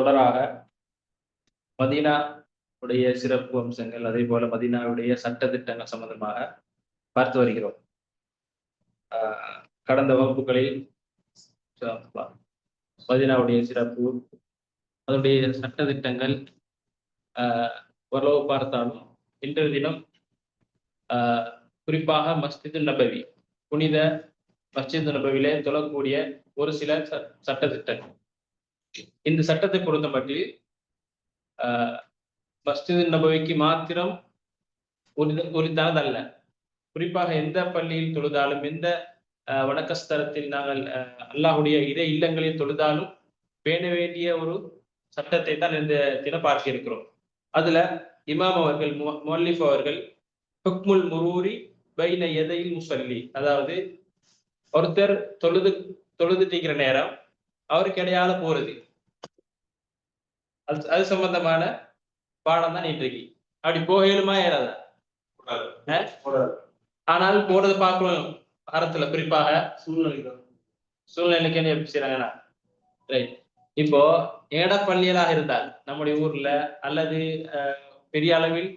தொடராக மதீனா உடைய சிறப்பு அம்சங்கள் அதே போல மதீனாவுடைய சட்ட திட்டங்கள் சம்பந்தமாக பார்த்து வருகிறோம். ஆஹ் கடந்த வகுப்புகளில் மதீனாவுடைய சிறப்பு அதனுடைய சட்ட திட்டங்கள் ஆஹ் ஓரளவு பார்த்தாலும் இன்றைய தினம் ஆஹ் குறிப்பாக மஸ்தித் நபவி புனித மஸ்ஜித் நபவிலே தொழக்கூடிய ஒரு சில சட்ட திட்டங்கள். இந்த சட்டத்தை பொறுத்த மட்டில் மஸ்ஜித் நபவிக்கு மாத்திரம் உரித்தானதல்ல குறிப்பாக எந்த பள்ளியில் தொழுதாலும் எந்த வணக்கஸ்தலத்தில் நாங்கள் அல்லாஹுடைய இறை இல்லங்களில் தொழுதாலும் பேண வேண்டிய ஒரு சட்டத்தை தான் இந்த தினம் பார்க்க இருக்கிறோம். அதுல இமாம் அவர்கள் மொல்லிஃப் அவர்கள் ஹுக்முல் முரூரி பைன எதையில் முசல்லி. அதாவது ஒருத்தர் தொழுது தொழுதுட்டிக்கிற நேரம் அவருக்கு இடையால போறது. அது அது சம்பந்தமான பாடம் தான் இன்றைக்கு அப்படி போகலுமா ஏறாதா. ஆனால் போறது பார்க்கணும். அறத்துல குறிப்பாக சூழ்நிலை சூழ்நிலைக்கு என்ன எப்படி செய்யறாங்கன்னா ரைட் இப்போ ஏட பள்ளியலாக இருந்தால் நம்முடைய ஊர்ல அல்லது பெரிய அளவில்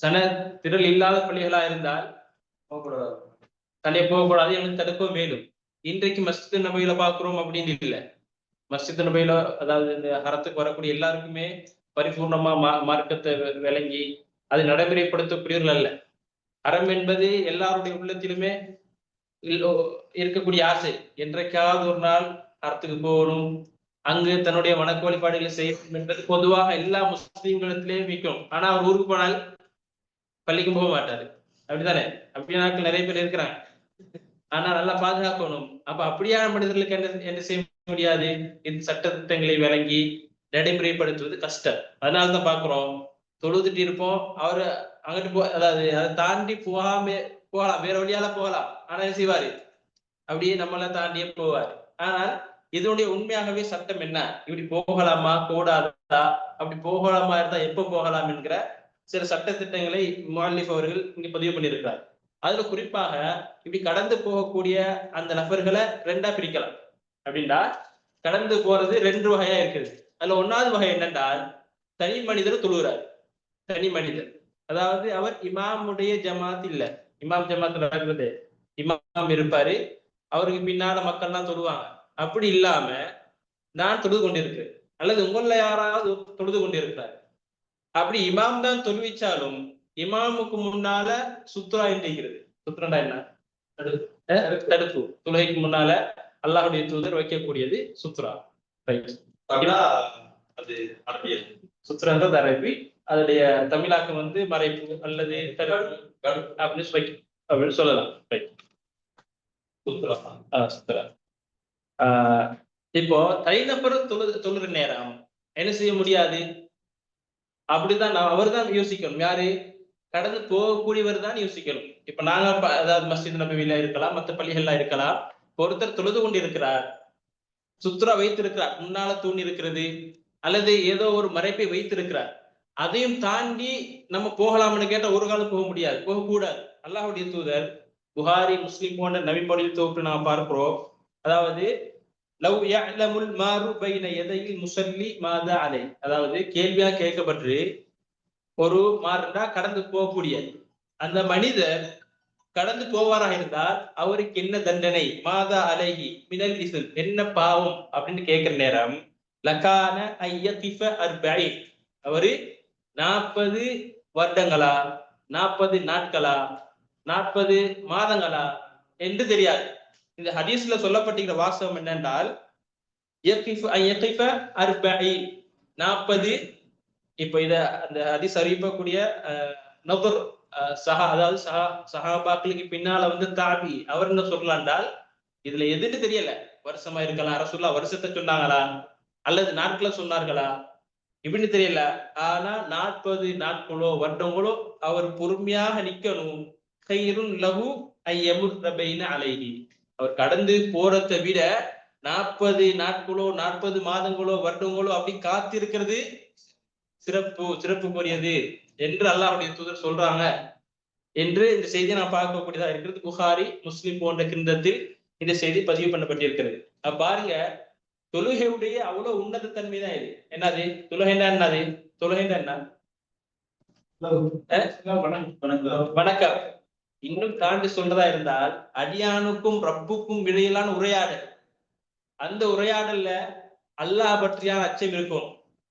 சன திரள் இல்லாத பள்ளிகளா இருந்தால் தன்னை போகக்கூடாது எனக்கு தடுக்கவும் மேலும். இன்றைக்கு மஸ்ஜித் நபையில பாக்குறோம் அப்படின்னு இல்லை. மஸ்ஜித் நபையில அதாவது இந்த ஹரத்துக்கு வரக்கூடிய எல்லாருக்குமே பரிபூர்ணமா மா மார்க்கத்தை விளங்கி அதை நடைமுறைப்படுத்தக்கூடியவர்கள் அல்ல. அறம் என்பது எல்லாருடைய உள்ளத்திலுமே இருக்கக்கூடிய ஆசை. என்றைக்காவது ஒரு நாள் அறத்துக்கு போகணும். அங்கு தன்னுடைய வணக்க வழிபாடுகளை செய்யணும் என்பது பொதுவாக எல்லா முஸ்லீம்களிடத்திலேயே மிக்கும் ஆனா அவர் ஊருக்கு போனால் பள்ளிக்கும் போக மாட்டாரு. அப்படித்தானே? அப்படியே நாட்கள் நிறைய பேர் இருக்கிறாங்க. ஆனா நல்லா பாதுகாக்கணும். அப்ப அப்படியான மனிதர்களுக்கு என்ன என்ன செய்ய முடியாது? இந்த சட்ட திட்டங்களை விளங்கி நடைமுறைப்படுத்துவது கஷ்டம். அதனாலதான் பாக்குறோம். தொழுதுட்டு இருப்போம். அவரு அங்கிட்டு போ அதாவது அதை தாண்டி போகாம போகலாம். வேற வழியால போகலாம். ஆனா என்ன செய்வாரு? அப்படியே நம்மள தாண்டியே போவாரு. ஆனால் இதனுடைய உண்மையாகவே சட்டம் என்ன? இப்படி போகலாமா? கூடாதா அப்படி போகலாமா இருந்தா எப்ப போகலாம் என்கிற சில சட்ட திட்டங்களை மாலிஃப் அவர்கள் இங்க பதிவு பண்ணியிருக்கிறார். அதுல குறிப்பாக இப்படி கடந்து போகக்கூடிய அந்த நபர்களை ரெண்டா பிரிக்கலாம். அப்படின்னா கடந்து போறது ரெண்டு வகையா இருக்குது. அதுல ஒன்னாவது வகை என்னென்றால் தனி மனிதர் தொழுகிறார். தனி மனிதர். அதாவது அவர் இமாமுடைய ஜமாத் இல்ல. இமாம் ஜமாத் நடக்கிறது இமாம் இருப்பாரு. அவருக்கு பின்னால மக்கள் தான் தொழுவாங்க. அப்படி இல்லாம நான் தொழுது கொண்டிருக்கிறேன் அல்லது உங்கள யாராவது தொழுது கொண்டிருக்கிறார். அப்படி இமாம் தான் தொழுவிச்சாலும் இமாமுக்கு முன்னால சுத்ரா என்றிருக்கிறது சுத்ரண்டா என்ன? தடுப்பு. தொழுகைக்கு முன்னால அல்லாஹுடைய தூதர் வைக்கக்கூடியது சுத்ரா. அது அரபியல் சுத்ரன்றது அரபி. அதனுடைய தமிழாக்கம் வந்து மறைப்பு அல்லது அப்படின்னு அப்படின்னு சொல்லலாம். சுத்ரா. இப்போ தனிநபர் தொழு தொழுற நேரம். என்ன செய்ய முடியாது? அப்படிதான் அவர் தான் யோசிக்கணும். யாரு? கடந்து போகக்கூடியவர் தான் யோசிக்கணும். இப்ப நாங்க அதாவது மஸ்ஜித் நபவில இருக்கலாம் மற்ற பள்ளிகள்லாம் இருக்கலாம். ஒருத்தர் தொழுது கொண்டு இருக்கிறார் சுத்ரா வைத்திருக்கிறார். முன்னால தூண் இருக்கிறது. அல்லது ஏதோ ஒரு மறைப்பை வைத்திருக்கிறார். அதையும் தாண்டி நம்ம போகலாம்னு கேட்டா ஒரு காலம் போக முடியாது. போகக்கூடாது அல்லாஹுடைய தூதர் புகாரி முஸ்லிம் போன்ற நபி மொழியில் தொகுப்பு நாம் பார்க்கிறோம். அதாவது லவ் யஅலமுல் மாறு பைன எதையில் முசல்லி மாதா அலை. அதாவது கேள்வியா கேட்கப்பட்டு ஒரு மாறுண்டா கடந்து போகக்கூடிய அந்த மனிதர் கடந்து போவாராக இருந்தால் அவருக்கு என்ன தண்டனை? மாதா அலைகி மினல் இசுல் என்ன பாவம்? அப்படின்னு கேட்கிற நேரம் லக்கான ஐயகிஃப அர்பை. அவரு நாற்பது வருடங்களா? நாற்பது நாட்களா? நாற்பது மாதங்களா? என்று தெரியாது. இந்த ஹதீஸ்ல சொல்லப்பட்டிருக்கிற வாசகம் என்னென்றால் நாற்பது இப்ப இத அந்த ஹதீஸ் அறிவிக்கக்கூடிய நபர் சஹா அதாவது சஹா சஹாபாக்களுக்கு பின்னால வந்து தாபி அவர் என்ன சொல்லலாண்டால் இதுல எதுன்னு தெரியல. வருஷமா இருக்கலாம் அரசுல்லா வருஷத்தை சொன்னாங்களா? அல்லது நாட்களை சொன்னார்களா? இப்படின்னு தெரியல. ஆனா நாற்பது நாட்களோ வருடங்களோ அவர் பொறுமையாக நிக்கணும். கயிறும் லகு ஐயமுர் அலைகி அவர் கடந்து போறதை விட நாற்பது நாட்களோ நாற்பது மாதங்களோ வருடங்களோ அப்படி காத்திருக்கிறது சிறப்பு சிறப்புக்குரியது என்று அல்லாஹுடைய தூதர் சொல்றாங்க. என்று இந்த செய்தியை நான் பார்க்கக்கூடியதா இருக்கிறது. புகாரி முஸ்லிம் போன்ற கிண்டத்தில் இந்த செய்தி பதிவு பண்ணப்பட்டிருக்கிறது. பாருங்க தொழுகையுடைய அவ்வளவு உன்னத தன்மை தான் இது. என்னது? தொழுகைன்னா என்னது? தொழுகைன்னா என்ன? வணக்கம். இன்னும் தாண்டி சொல்றதா இருந்தால் அடியானுக்கும் ரப்புக்கும் இடையிலான உரையாடல். அந்த உரையாடல்ல அல்லாஹ் பற்றியான அச்சம் இருக்கும்.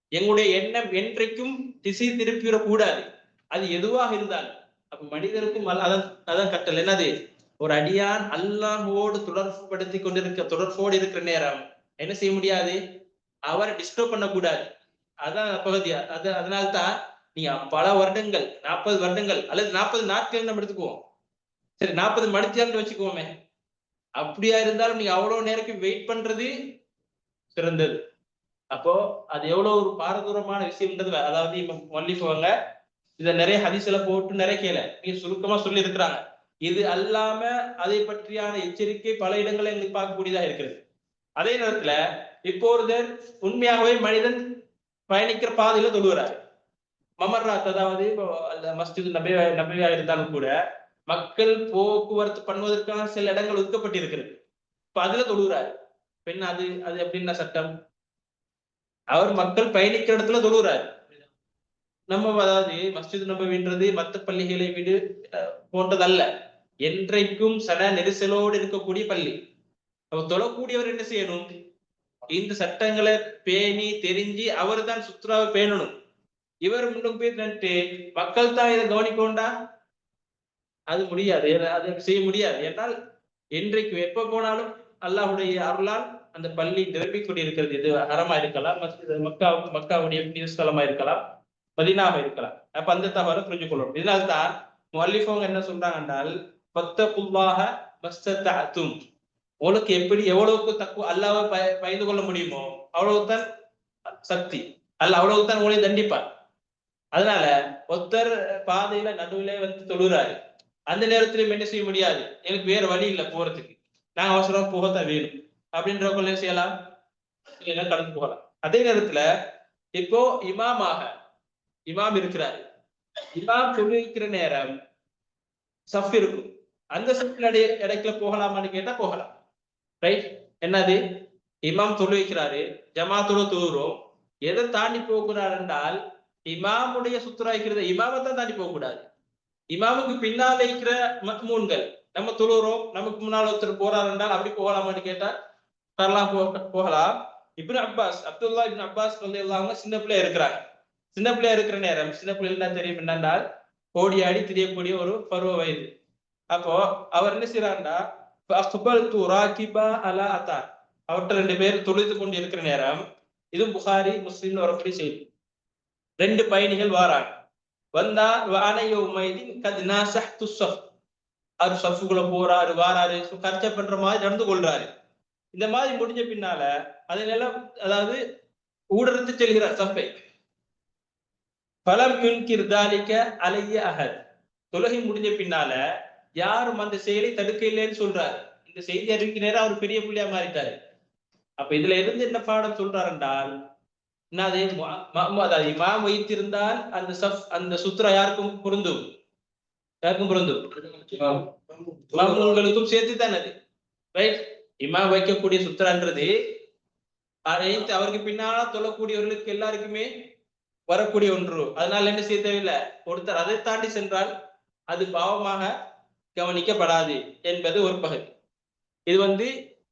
எங்களுடைய எண்ணம் என்றைக்கும் திசை திருப்பிடக்கூடாது அது எதுவாக இருந்தால் அப்ப மனிதருக்கும் அல்ல- அதான் அதான் கட்டல் என்னது? ஒரு அடியான் அல்லாஹோடு தொடர்புபடுத்தி கொண்டிருக்க தொடர்போடு இருக்கிற நேரம் என்ன செய்ய முடியாது? அவரை டிஸ்டர்ப் பண்ணக்கூடாது. அதான் பகுதி அது அதனால்தான் நீங்க பல வருடங்கள் நாற்பது வருடங்கள் அல்லது நாற்பது நாட்கள் நம்ம எடுத்துக்குவோம். சரி நாற்பது மணித்தியாலும் வச்சுக்குவோமே. அப்படியா இருந்தாலும் நீங்க அவ்வளவு நேரத்துக்கு வெயிட் பண்றது சிறந்தது. அப்போ அது எவ்வளவு ஒரு பாரதூரமான விஷயம்ன்றது அதாவது இப்ப மல்லிஃபவங்க இத நிறைய ஹதிசில போட்டு நிறைய கேள. நீங்க சுருக்கமா சொல்லி இருக்கிறாங்க இது அல்லாம அதை பற்றியான எச்சரிக்கை பல இடங்களில் எங்களுக்கு பார்க்கக்கூடியதா இருக்கிறது. அதே நேரத்துல இப்போ ஒருத்தர் உண்மையாகவே மனிதன் பயணிக்கிற பாதையில தொழுகிறாரு. மமர்நாத் அதாவது இப்போ அந்த மஸ்ஜித் நபி நபியா இருந்தாலும் கூட மக்கள் போக்குவரத்து பண்ணுவதற்கான சில இடங்கள் ஒதுக்கப்பட்டிருக்கிறது. இப்ப அதுல தொழுகிறாரு. பெண் அது அது எப்படின்னா சட்டம்? அவர் மக்கள் பயணிக்கிற இடத்துல தொழுகிறார் நம்ம அதாவது மஸ்ஜித் நபவின்றது மத்த பள்ளிகளை விடு போன்றதல்ல. என்றைக்கும் சன நெரிசலோடு இருக்கக்கூடிய பள்ளி. அப்ப தொழக்கூடியவர் என்ன செய்யணும்? இந்த சட்டங்களை பேணி தெரிஞ்சு அவர் தான் சுற்றுலாவை பேணணும். இவர் முன்னும் போய் நின்னுட்டு மக்கள் தான் இதை கவனிக்கோண்டா அது முடியாது. அது செய்ய முடியாது. ஏன்னால் என்றைக்கு எப்ப போனாலும் அல்லாஹுடைய அருளால் அந்த பள்ளி நிரம்பிக் கொண்டிருக்கிறது இது அறமா இருக்கலாம். மஸ்ஜித் மக்கா மக்காவுடைய புனித ஸ்தலமா இருக்கலாம். மதினாவா இருக்கலாம். அப்ப அந்த தவறு புரிஞ்சு கொள்ளணும் இதனால்தான் முல்லிஃபவங்க என்ன சொல்றாங்க என்றால் பத்தகுல்லாக மஸ்தத்தும் உங்களுக்கு எப்படி எவ்வளவுக்கு தக்கு அல்லாவை பய பயந்து கொள்ள முடியுமோ அவ்வளவுதான் சக்தி. அல்ல அவ்வளவுதான் உங்களை தண்டிப்பார். அதனால ஒத்தர் பாதையில நடுவிலே வந்து தொழுறாரு. அந்த நேரத்திலும் என்ன செய்ய முடியாது? எனக்கு வேற வழி இல்லை போறதுக்கு. நாங்க அவசரம் போகத்தான் வேணும். அப்படின்றவங்க செய்யலாம் இல்லைன்னா கடந்து போகலாம் அதே நேரத்துல இப்போ இமாமாக இமாம் இருக்கிறாரு. இமாம் சொல்லியிருக்கிற நேரம் சஃப் இருக்கும். அந்த சஃப்ல இடைக்குள்ள போகலாமான்னு கேட்டா போகலாம். ரைட் என்னது? இமாம் தொழுவிக்கிறாரு ஜமாத்தோட தொழுகிறோம் எதை தாண்டி போகிறார் என்றால் இமாமுடைய சுத்துரா இருக்கிறத இமாமை தான் தாண்டி போகக்கூடாது. இமாமுக்கு பின்னால் இருக்கிற மத்மூன்கள் நம்ம தொழுறோம் நமக்கு முன்னால் ஒருத்தர் போறார் என்றால் அப்படி போகலாமான்னு கேட்டா கரலாம் போகலாம். Ibn Abbas Abdullah Ibn Abbas வந்து எல்லாமே சின்ன பிள்ளையா இருக்கிறாங்க. சின்ன பிள்ளையா இருக்கிற நேரம் சின்ன பிள்ளைகள் தெரியும் என்னென்றால் ஓடி ஆடி திரியக்கூடிய ஒரு பருவ வயது. அப்போ அவர் என்ன செய்யறாருண்டா அக்பல் து ராகிபா அலா அத்தா. அவர்கிட்ட ரெண்டு பேர் தொழுது கொண்டு இருக்கிற நேரம் இது புகாரி முஸ்லீம்னு வரக்கூடிய செய்தி. ரெண்டு பயணிகள் வாராங்க. வந்தா வானையோ மைதின் கதினா நாசஹ்து ஸஃப் அவர் சஃபுக்குள்ள போறாரு வாராரு கர்ச்சை பண்ற மாதிரி நடந்து கொள்றாரு. இந்த மாதிரி முடிஞ்ச பின்னால அதனால அதாவது ஊடறுத்து செல்கிறார் சஃபை. பலம் யுன்கிர் தாலிக்க அலைய அகத் தொழுகை முடிஞ்ச பின்னால யாரும் அந்த செயலை தடுக்க இல்லைன்னு சொல்றாரு. இந்த செய்தி அறிவிக்க நேரம் அவர் பெரிய புள்ளியா மாறிட்டாரு. அப்ப இதுல இருந்து என்ன பாடம் சொல்றாரு என்றால் ம- அதாவது இமாம் வைத்திருந்தால் அந்த சஃப் அந்த சுத்ரா யாருக்கும் பொருந்தும்? யாருக்கும் பொருந்தும்? மாமூன்களுக்கும் சேர்த்து தான் அது. ரைட்? இமாம் வைக்கக்கூடிய சுத்ரான்றது அனைத்து அவருக்கு பின்னால தொழக்கூடியவர்களுக்கு எல்லாருக்குமே வரக்கூடிய ஒன்று. அதனால என்ன செய்ய தேவையில்லை? ஒருத்தர் அதை தாண்டி சென்றால் அது பாவமாக கவனிக்கப்படாது என்பது ஒரு பகுதி. இது வந்து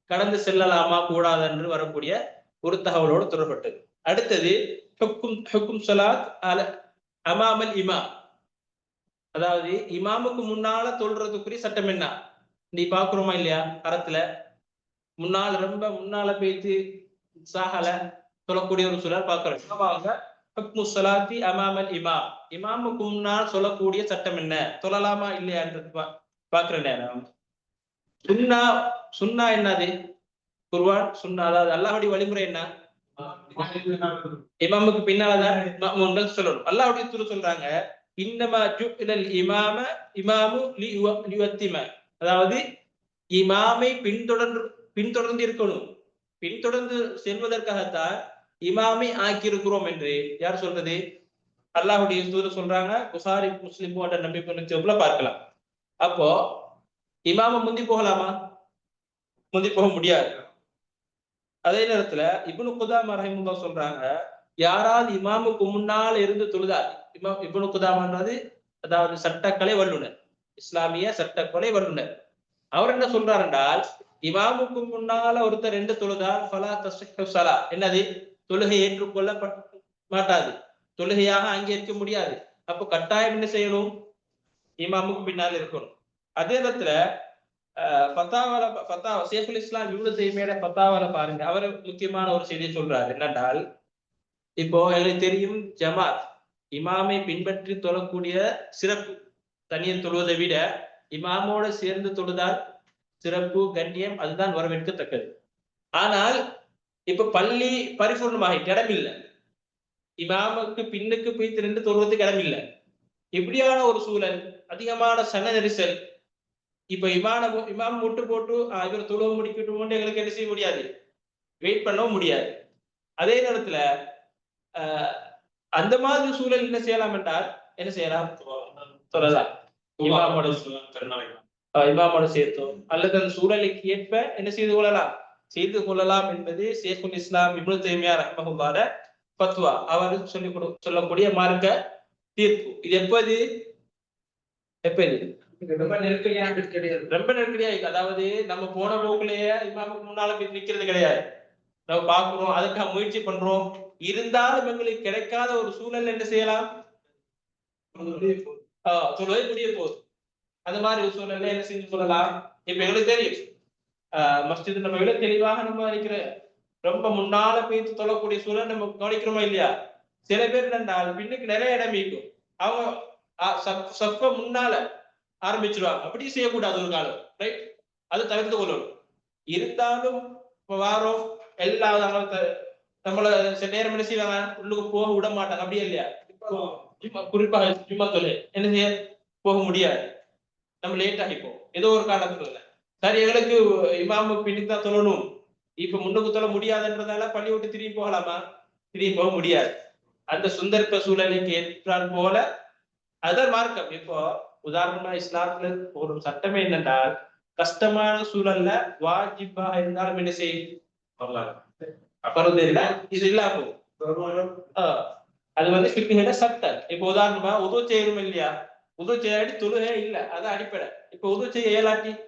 கடந்து செல்லலாமா கூடாது என்று வரக்கூடிய ஒரு தகவலோடு தொடர்பட்டது. அடுத்தது ஹுக்கும் ஹுக்கும் சலாத் அல அமாமல் இமா அதாவது இமாமுக்கு முன்னால தொல்றதுக்குரிய சட்டம் என்ன? நீ பாக்குறோமா இல்லையா? அறத்துல முன்னால் ரொம்ப முன்னால பேத்து சாகல சொல்லக்கூடிய ஒரு சூழல் பார்க்கிறோம். சலாத்தி அமாமல் இமாம். இமாமுக்கு முன்னால் சொல்லக்கூடிய சட்டம் என்ன? சொல்லலாமா இல்லையான்றது பா- நேரம். சுன்னா சுன்னா என்னது? குர்வான் சுன்னா அதாவது அல்லாஹுடைய வழிமுறை என்ன? இமாமுக்கு பின்னாலதான் மஅ்மூன்கள் சொல்லணும். அல்லாஹ்வுடைய துரு சொல்றாங்க இன்னமா ஜுஇலல் இமாம இமாமு லியுவத்திம அதாவது இமாமை பின்தொடர்ந்து பின்தொடர்ந்து இருக்கணும். பின்தொடர்ந்து செல்வதற்காகத்தான் இமாமை ஆக்கியிருக்கிறோம் என்று யார் சொல்றது? அல்லாஹுடைய தூதர் சொல்றாங்க புகாரி முஸ்லிம் போன்ற நம்பிக்கை பார்க்கலாம். அப்போ இமாம முந்தி போகலாமா? முந்தி போக முடியாது. அதே நேரத்துல இப்னு குதாம் ரஹிமுல்லா சொல்றாங்க யாராவது இமாமுக்கு முன்னால் இருந்து தொழுதார் இமாம் இப்னு குதாமன்றது அதாவது சட்டக்கலை வல்லுனர் இஸ்லாமிய சட்டக்கலை வல்லுனர். அவர் என்ன சொல்றார் என்றால் இமாமுக்கு முன்னால ஒருத்தர் ரெண்டு தொழுதால் ஃபலா தஸ்ஹு என்னது? தொழுகை ஏற்றுக்கொள்ள மாட்டாது தொழுகையாக அங்கேற்க முடியாது. அப்போ கட்டாயம் என்ன செய்யணும்? இமாமுக்கு பின்னால் இருக்கணும். அதே நேரத்துல அஹ், பத்தா சேஃபுல் இஸ்லாம் இவ்வளவு செய்மையோட ஃபத்தாவால பாருங்க. அவர் முக்கியமான ஒரு செய்தியை சொல்றாரு. என்னென்றால் இப்போ எங்களுக்கு தெரியும் ஜமாத் இமாமை பின்பற்றி தொழக்கூடிய சிறப்பு தனியன் தொழுவதை விட இமாமோட சேர்ந்து தொழுதால் சிறப்பு கண்ணியம் அதுதான் வரவேற்கத்தக்கது. ஆனால் இப்ப பள்ளி பரிபூர்ணமாக இடம் இல்லை இமாமுக்கு பின்னுக்கு போய் திரண்டு தொழுவதுக்கு இடம் இல்லை இப்படியான ஒரு சூழல் அதிகமான சன நெரிசல் இப்ப இமான இமாம் முட்டு போட்டு இவர் தொழுவ முடிக்கட்டும் எங்களுக்கு என்ன செய்ய முடியாது? வெயிட் பண்ணவும் முடியாது. அதே நேரத்துல ஆஹ் அந்த மாதிரி சூழல் என்ன செய்யலாம் என்றால் என்ன செய்யலாம்? சொல்லலாம் இமாமோட இமாமோட சேர்த்தோம். அல்லது அந்த சூழலுக்கு ஏற்ப என்ன செய்து கொள்ளலாம்? செய்து கொள்ளலாம் என்பது ஷேகுல் இஸ்லாம் இப்னு தைமியா ரஹ்மஹுல்லாஹ் ஃபத்வா. அவர் சொல்லி கொடு சொல்லக்கூடிய மார்க்க தீர்ப்பு இது எப்போது? எப்ப இது? ரொம்ப நெருக்கடியான கிடையாது. ரொம்ப நெருக்கடியா இருக்கு. அதாவது நம்ம போன போக்குலயே இமாமுக்கு முன்னால போய் நிக்கிறது கிடையாது. நம்ம பாக்குறோம் அதுக்காக முயற்சி பண்றோம். இருந்தாலும் எங்களுக்கு கிடைக்காத ஒரு சூழல் என்ன செய்யலாம்? தொழுகை முடிய போகுது. அந்த மாதிரி ஒரு சூழல்ல என்ன செஞ்சு சொல்லலாம் இப்ப எங்களுக்கு தெரியும். மஸ்ஜித் நம்ம விட தெளிவாக நம்ம நினைக்கிற ரொம்ப முன்னால போய் தொழக்கூடிய சூழல் நம்ம கவனிக்கிறோமா இல்லையா? சில பேர் என்னென்றால் பின்னுக்கு நிறைய இடம் இருக்கும். அவங்க சப்ப முன்னால ஆரம்பிச்சிருவாங்க. அப்படி செய்யக்கூடாது ஒரு காலம் ரைட் அது தவிர்த்து கொள்ளணும். இருந்தாலும் இப்ப வாரம் எல்லா நம்மள- நம்மள சில நேரம் என்ன செய்வாங்க? உள்ளுக்கு போக விட மாட்டாங்க. அப்படியே இல்லையா? குறிப்பாக சும்மா தொழில் என்ன செய்ய? போக முடியாது. நம்ம லேட் ஆகிப்போம். ஏதோ ஒரு காரணத்துல சரி எங்களுக்கு இமாமு பின்னுக்கு தான் தொழணும். இப்ப முன்னுக்கு தொழ முடியாதுன்றதால பள்ளி விட்டு திரும்பி போகலாமா? திரும்பி போக முடியாது. அந்த சுந்தர்ப்ப சூழலுக்கு ஏற்றால் போல அதுதான் மார்க்கம். இப்போ உதாரணமா இஸ்லாத்துல ஒரு சட்டமே என்னென்றால் கஷ்டமான சூழல்ல வாஜிபா இருந்தாலும் என்ன செய்யும்? பருவது இல்ல இது இல்லாம அது வந்து சட்டம். இப்போ உதாரணமா உதவு செய்யணும் இல்லையா? உதவு செய்யாட்டி தொழுகே இல்ல. அதான் அடிப்படை. இப்ப உதவு செய்ய இயலாட்டி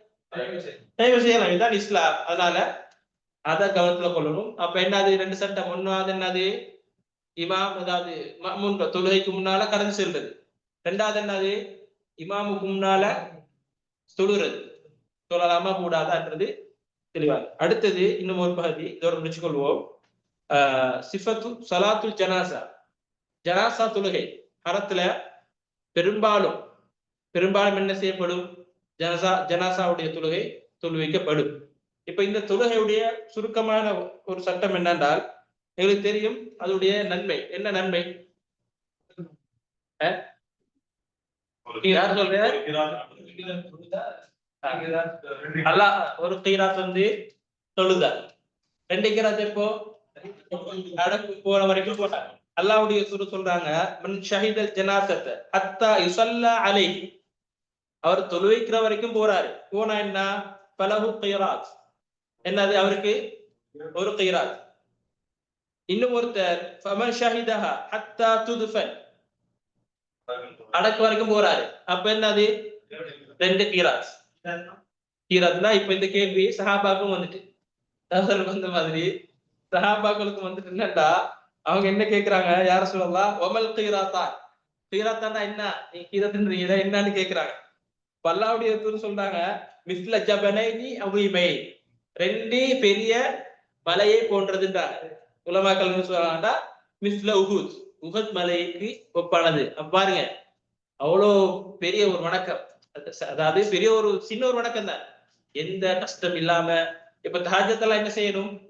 தயவு செய்யலாம் இதுதான் இஸ்லாம். அதனால அத கவனத்துல கொள்ளணும். அப்ப என்னது? ரெண்டு சட்டம் ஒன்னாவது என்னது? இமாம் அதாவது மஅ்மூன் தொழுகைக்கு முன்னால கடந்து செல்றது. ரெண்டாவது என்னது? இமாமுக்கு முன்னால தொழுறது. தொழலாமா கூடாதான்றது தெளிவாக. அடுத்தது இன்னும் ஒரு பகுதி இதோட முடிச்சுக்கொள்வோம் ஆஹ் சிஃபத்து சலாத்துல் ஜனாசா. ஜனாசா தொழுகை. அறத்துல பெரும்பாலும் பெரும்பாலும் என்ன செய்யப்படும்? ஜனசா ஜனாசாவுடைய தொழுகை தொழுவிக்கப்படும். இப்ப இந்த தொழுகையுடைய சுருக்கமான ஒரு சட்டம் என்னென்றால் எங்களுக்கு தெரியும் அதனுடைய நன்மை. என்ன நன்மை? யார் சொல்ற ஒரு கீராத் வந்து தொழுதா? ரெண்டு கீராத் எப்போ? அடக்கு போற வரைக்கும் போட்டாங்க. அல்லாவுடைய சுரு சொல்றாங்க மன் ஷஹிதல் ஜனாசத்தை அத்தா யுசல்லா அலை அவர் தொழுவிக்கிற வரைக்கும் போறாரு. போனா என்ன? பலகு கைராஜ் என்னது அவருக்கு? ஒரு கைராஜ் இன்னும் ஒருத்தர் ஃபமன் ஷஹிதஹா ஹத்தா துதுஃபன். அடக்கு வரைக்கும் போறாரு. அப்ப என்னது? ரெண்டு கீராஜ் கீராஜ்னா இப்ப இந்த கேள்வி சஹாபாக்கும் வந்துட்டு. வந்த மாதிரி சஹாபாக்களுக்கு வந்துட்டு என்னடா அவங்க என்ன கேக்குறாங்க? யார சொல்லலாம் ஒமல் கீராத்தா. கீராத்தானா என்ன? நீ கீரத்துன்றீங்க என்னன்னு கேக்குறாங்க. பல்லாவுடைய சொல்றாங்க மிஸ்ல ஜபனை நீ அவுமை ரெண்டு பெரிய மலையை போன்றதுன்றாங்க. உலமாக்கள் சொல்றாங்கடா? மிஸ்ல உஹுத் உஹத் மலைக்கு ஒப்பானது. பாருங்க அவ்வளோ பெரிய ஒரு வணக்கம். அதாவது பெரிய ஒரு சின்ன ஒரு வணக்கம் தான் எந்த கஷ்டம் இல்லாம இப்ப தாஜத்தெல்லாம் என்ன செய்யணும்?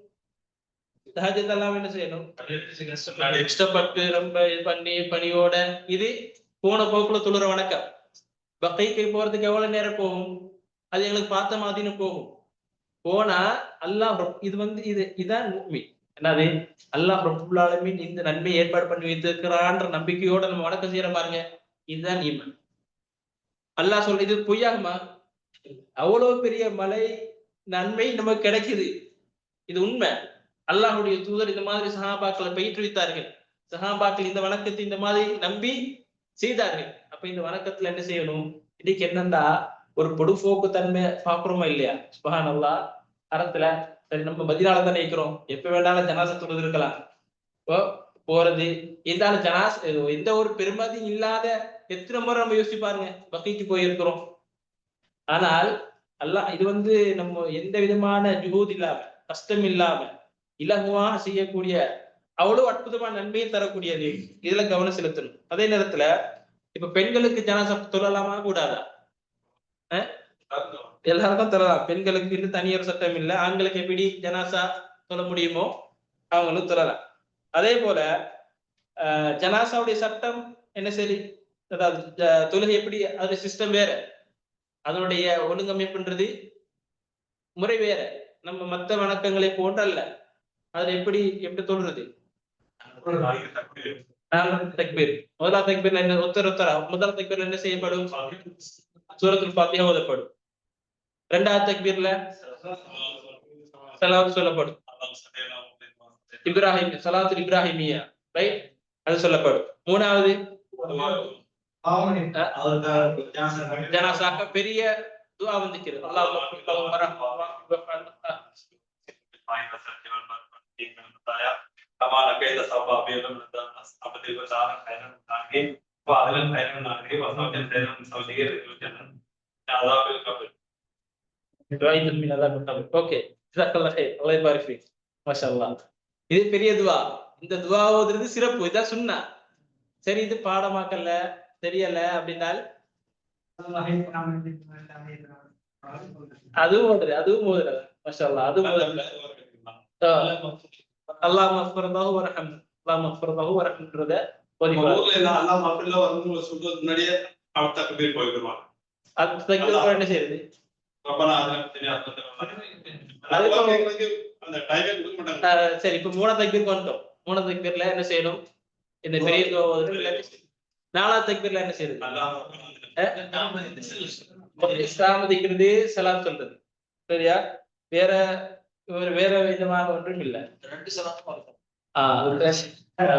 தஹஜத்தெல்லாம் என்ன செய்யணும்? கஷ்டப்பட்டு ரொம்ப இது பண்ணி பணியோட இது போன போக்குல துளுற வணக்கம். பக்கைக்கு போறதுக்கு எவ்வளவு நேரம் போகும்? அது எங்களுக்கு பார்த்த மாதிரின்னு போகும். போனா அல்லாஹ் இது வந்து இது இதான் உண்மை என்னது? அல்லாஹ் ரப்புல் ஆலமீன் இந்த நன்மை ஏற்பாடு பண்ணி வைத்திருக்கிறான்ற நம்பிக்கையோட நம்ம வணக்கம் செய்யற பாருங்க. இதுதான் ஈமான். அல்லாஹ் சொல்ற இது பொய்யாகுமா? அவ்வளவு பெரிய மலை நன்மை நமக்கு கிடைக்குது. இது உண்மை. அல்லாஹுடைய தூதர் இந்த மாதிரி சஹாபாக்களை பயிற்றுவித்தார்கள். சஹாபாக்கள் இந்த வணக்கத்தை இந்த மாதிரி நம்பி செய்தார்கள். அப்ப இந்த வணக்கத்துல என்ன செய்யணும்? இன்னைக்கு என்னன்னா ஒரு பொடுபோக்கு தன்மை பாக்குறோமா இல்லையா? சுபஹான் அல்லாஹ் அறத்துல. சரி நம்ம மதினால தானே இருக்கிறோம். எப்ப வேண்டாலும் ஜனாசா தொழுது இருக்கலாம். இப்போ போறது இருந்தாலும் ஜனாஸ் எந்த ஒரு பெருமதியும் இல்லாத எத்தனை முறை நம்ம யோசிச்சு பாருங்க. பக்கிக்கு போயிருக்கிறோம். ஆனால் அல்லாஹ் இது வந்து நம்ம எந்த விதமான ஜுஹூத் இல்லாம கஷ்டம் இல்லாம இலகுவா செய்யக்கூடிய அவ்வளவு அற்புதமான நன்மையை தரக்கூடியது. இதுல கவனம் செலுத்தணும். அதே நேரத்துல இப்ப பெண்களுக்கு ஜனாசா தொழலாமா? கூடாதா? எல்லாருக்கும் தொழலாம். பெண்களுக்கு இன்னும் தனியார் சட்டம் இல்லை. ஆண்களுக்கு எப்படி ஜனாசா தொழ முடியுமோ அவங்களும் தொழலாம். அதே போல ஜனாசாவுடைய சட்டம் என்ன சரி? அதாவது தொழுகை எப்படி? அது சிஸ்டம் வேற. அதனுடைய ஒழுங்கமைப்புன்றது முறை வேற. நம்ம மத்த வணக்கங்களை போன்றல்ல. அதுல எப்படி எப்படி தக்பீர். முதலாம் தக்பீர்ல என்ன ஒத்தர் ஒத்தரா முதல் தக்பீர்ல என்ன செய்யப்படும்? சூரத்துல் ஃபாத்திஹா ஓதப்படும். இரண்டாவது தக்பீர்ல சலாத் சொல்லப்படும். இப்ராஹிம் சலாத்துல் இப்ராஹிமியா ரைட் அது சொல்லப்படும். மூணாவது? ஜனாசாக்க பெரிய துஆ வந்துக்கிறது அல்லாஹ் كما لقيت صفا في يوم الناس أبدي وسارة خيرا ناقي وعدل خيرا ناقي وصوت خيرا صوتي الجنة عذاب القبر துஆஇதுல் மின் அதாப் கபர் ஓகே ஜஸாக்கல்லாஹ் ஹைர் அல்லாஹ் யபாரிக் ஃபீக் மாஷாஅல்லாஹ் இது பெரிய துஆ இந்த துஆ ஓதுறது சிறப்பு இதான் சுன்னா சரி இது பாடமாக்கல தெரியல அப்படின்னால் அதுவும் ஓதுறது அதுவும் ஓதுறது மாஷாஅல்லாஹ் அதுவும் ஓதுறது அல்லாஹ் மஃபரதாஹு வரஹம். அல்லாஹ் மஃபரதாஹு வரஹம்ன்றத அல்லாஹ் வந்து சொல்றதுக்கு முன்னாடியே அவன் தக்பீர் போயிடுவாங்க. அது தக்பீர் என்ன செய்யுது சரி இப்ப மூணாவது தக்பீருக்கு வந்துட்டோம். மூணாவது தக்பீர்ல என்ன செய்யணும்? இந்த பெரிய நாலாவது தக்பீர்ல என்ன செய்யுது இஸ்லாமதிக்கிறது சலாம் சொல்றது. சரியா? வேற வேற வேற விதமாக ஒன்றும் இல்ல. ரெண்டு சலாமும் இருக்கும்.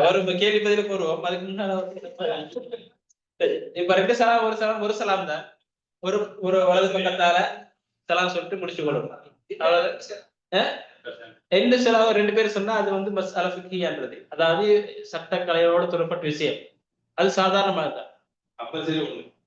ஒரு கேள்வி பதிலுக்கு வருவோம் அதுக்கு முன்னால ஒரு- சரி, இப்ப ரெண்டு சலாம் ஒரு சலாம் ஒரு சலாம் தான். ஒரு ஒரு வலது பக்கத்தால சலாம் சொல்லிட்டு முடிச்சு கொடுக்கும் ரெண்டு சலாம். ரெண்டு பேர் சொன்னா அது வந்து பஸ் அலஃபிக்கியான்றது அதாவது சட்டக்கலையோட தொடர்பட்ட விஷயம். அது சாதாரணமானது கம்பல்சரி ஒண்ணு.